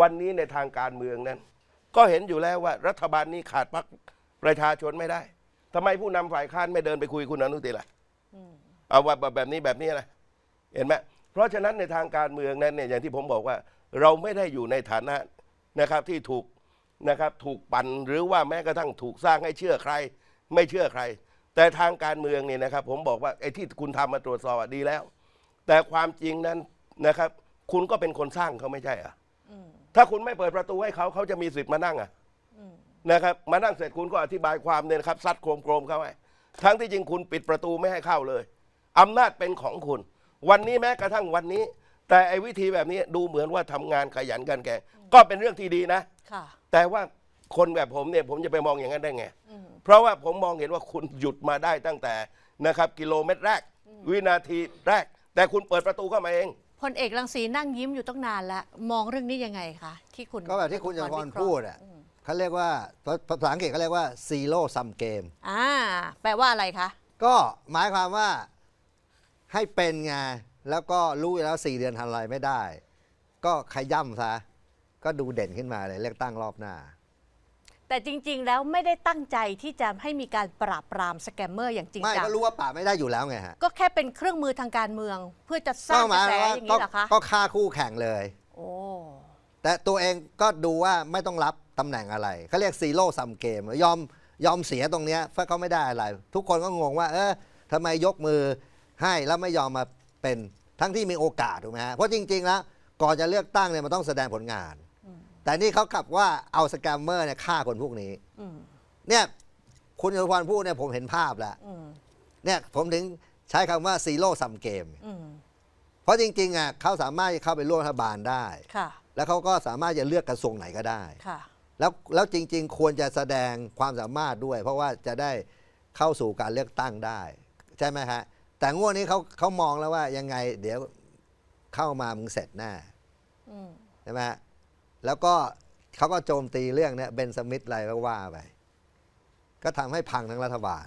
วันนี้ในทางการเมืองนั้น ก็เห็นอยู่แล้วว่ารัฐบาลนี้ขาดพรรคประชาชนไม่ได้ทำไมผู้นำฝ่ายค้านไม่เดินไปคุยคุณอนุทินล่ะเอาว่าแบบนี้แบบนี้นะเห็นไหมเพราะฉะนั้นในทางการเมืองนั้นเนี่ยอย่างที่ผมบอกว่า เราไม่ได้อยู่ในฐานะนะครับที่ถูกนะครับถูกปั่นหรือว่าแม้กระทั่งถูกสร้างให้เชื่อใคร ไม่เชื่อใคร แต่ทางการเมืองเนี่ยนะครับ ผมบอกว่าไอ้ที่คุณทำมาตรวจสอบอะดีแล้ว แต่ความจริงนั้นนะครับ คุณก็เป็นคนสร้างเขาไม่ใช่เหรอะ ถ้าคุณไม่เปิดประตูให้เขาเขาจะมีสิทธิ์มานั่งอะนะครับมานั่งเสร็จคุณก็อธิบายความเนี่ยนะครับซัดโครมโครมๆเขาให้ทั้งที่จริงคุณปิดประตูไม่ให้เข้าเลยอำนาจเป็นของคุณ วันนี้แม้กระทั่งวันนี้ แต่ไอ้วิธีแบบนี้ดูเหมือนว่าทำงานขยันกันแกงก็เป็นเรื่องที่ดีนะค่ะแต่ว่าคนแบบผมเนี่ยผมจะไปมองอย่างนั้นได้ไง เพราะว่าผมมองเห็นว่าคุณหยุดมาได้ตั้งแต่นะครับ กิโลเมตรแรก วินาทีแรก แต่คุณเปิดประตูเข้ามาเอง พลเอกรังสีนั่งยิ้มอยู่ตั้งนานแล้ว มองเรื่องนี้ยังไงคะที่คุณก็แบบที่คุณจตุพรวิเคราะห์พูดอะเขาเรียกว่าภาภาษาอังกฤษเขาเรียกว่า zero sum game อ่าแปลว่าอะไรคะ ก็หมายความว่าให้เป็นไงแล้วก็รู้อยู่แล้ว4เดือนทำอะไรไม่ได้ ก็ขย่ำซะก็ดูเด่นขึ้นมาเลยเลือกตั้งรอบหน้า แต่จริง ๆ แล้วไม่ได้ตั้งใจที่จะให้มีการปราบปรามสแกมเมอร์อย่างจริงไม่จังก็รู้ว่าป่าบไม่ได้อยู่แล้วไงฮะก็แค่เป็นเครื่องมือทางการเมือง เพื่อจะสก็ร้างหกมาระยแสความว่าอย่างก็นี้เหรอคะก็ฆ่าคู่แข่งเลย โอ้แต่ตัวเองก็ดูว่าไม่ต้องรับตำแหน่งอะไรเขาเรียกซีโร่ซัมเกมยอมยอมเสียตรงเนี้ยเพราะเขาไม่ได้อะไร ทุกคนก็งงว่า เออทำไมยกมือให้แล้วไม่ยอมมาเป็นทั้งที่มีโอกาสถูกไหมฮะเพราะจริง ๆ แล้วก่อนจะเลือกตั้งเนี่ยมันต้องแสดงผลงาน แต่นี่เขากลับว่าเอาสแกมเมอร์เนี่ยฆ่าคนพวกนี้อืมเนี่ยคุณจตุพรพูดเนี่ยผมเห็นภาพแล้ว อืมเนี่ยผมถึงใช้คำว่าซีโร่ซัมเกม อืมเพราะจริงๆอะเขาสามารถจะเข้าไปร่วมรัฐบาลได้ ค่ะแล้วเขาก็สามารถจะเลือกกระทรวงไหนก็ได้ ค่ะ แล้วแล้วจริง ๆ ควรจะแสดงความสามารถด้วย เพราะว่าจะได้เข้าสู่การเลือกตั้งได้ ใช่ไหมฮะ แต่งวดนี้เขาเขามองแล้วว่ายังไงเดี๋ยวเข้ามามึงเสร็จแน่อืม ใช่ไหมฮะ แล้วก็เขาก็โจมตีเรื่องเนี้ยเบนสมิธอะไรก็ว่าไป ก็ทำให้พังทั้งรัฐบาล